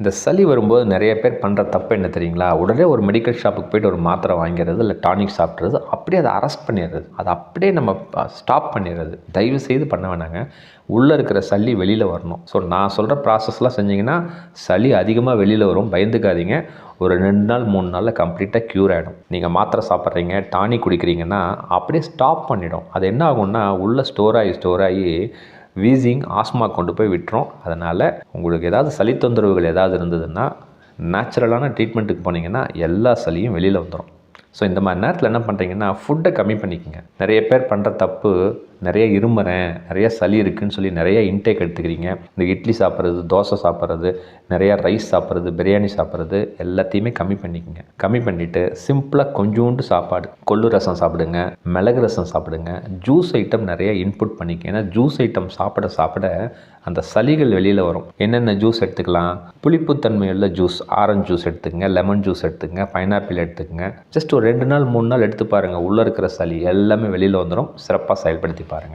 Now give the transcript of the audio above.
இந்த சளி வரும்போது நிறைய பேர் பண்ணுற தப்பு என்ன தெரியுங்களா? உடனே ஒரு மெடிக்கல் ஷாப்புக்கு போயிட்டு ஒரு மாத்திரை வாங்கிறது இல்லை டானிக் சாப்பிட்றது அப்படியே அதை அரெஸ்ட் பண்ணிடுறது. அதை அப்படியே நம்ம ஸ்டாப் பண்ணிடுறது. தயவு செய்து பண்ண வேணாங்க. உள்ளே இருக்கிற சளி வெளியில் வரணும். ஸோ நான் சொல்கிற ப்ராசஸ்லாம் செஞ்சிங்கன்னா சளி அதிகமாக வெளியில் வரும். பயந்துக்காதீங்க. ஒரு ரெண்டு நாள் மூணு நாளில் கம்ப்ளீட்டாக க்யூர் ஆகிடும் நீங்கள் மாத்திரை சாப்பிட்றீங்க டானிக் குடிக்கிறீங்கன்னா அப்படியே ஸ்டாப் பண்ணிடும். அது என்ன ஆகும்னா உள்ளே ஸ்டோர் ஆகி ஸ்டோர் ஆகி வீசிங் ஆஸ்மா கொண்டு போய் விட்டுரும். அதனால் உங்களுக்கு ஏதாவது சளி தொந்தரவுகள் ஏதாவது இருந்ததுன்னா நேச்சுரலான ட்ரீட்மெண்ட்டுக்கு போனீங்கன்னா எல்லா சளியும் வெளியில் வந்துடும் ஸோ இந்த மாதிரி நேரத்தில் என்ன பண்ணுறீங்கன்னா ஃபுட்டை கம்மி பண்ணிக்கங்க. நிறைய பேர் பண்ணுற தப்பு நிறைய இருமுறேன் நிறைய சளி இருக்குதுன்னு சொல்லி நிறைய இன்டேக் எடுத்துக்கிறீங்க. இந்த இட்லி சாப்பிட்றது தோசை சாப்பிட்றது நிறையா ரைஸ் சாப்பிட்றது பிரியாணி சாப்பிட்றது எல்லாத்தையுமே கம்மி பண்ணிக்கோங்க. கம்மி பண்ணிவிட்டு சிம்பிளாக கொஞ்சோண்டு சாப்பாடு கொள்ளு ரசம் சாப்பிடுங்க மிளகு ரசம் சாப்பிடுங்க. ஜூஸ் ஐட்டம் நிறைய இன்புட் பண்ணிக்க ஏன்னா ஜூஸ் ஐட்டம் சாப்பிட சாப்பிட அந்த சளிகள் வெளியில் வரும். என்னென்ன ஜூஸ் எடுத்துக்கலாம்? புளிப்புத்தன்மையுள்ள ஜூஸ் ஆரஞ்சு ஜூஸ் எடுத்துக்கங்க லெமன் ஜூஸ் எடுத்துக்கங்க பைனாப்பிள் எடுத்துக்கங்க. ஜஸ்ட் ஒரு ரெண்டு நாள் மூணு நாள் எடுத்து பாருங்கள் உள்ளே இருக்கிற சளி எல்லாமே வெளியில் வந்துடும் சிறப்பாக செயல்படுத்தி பாருங்கள்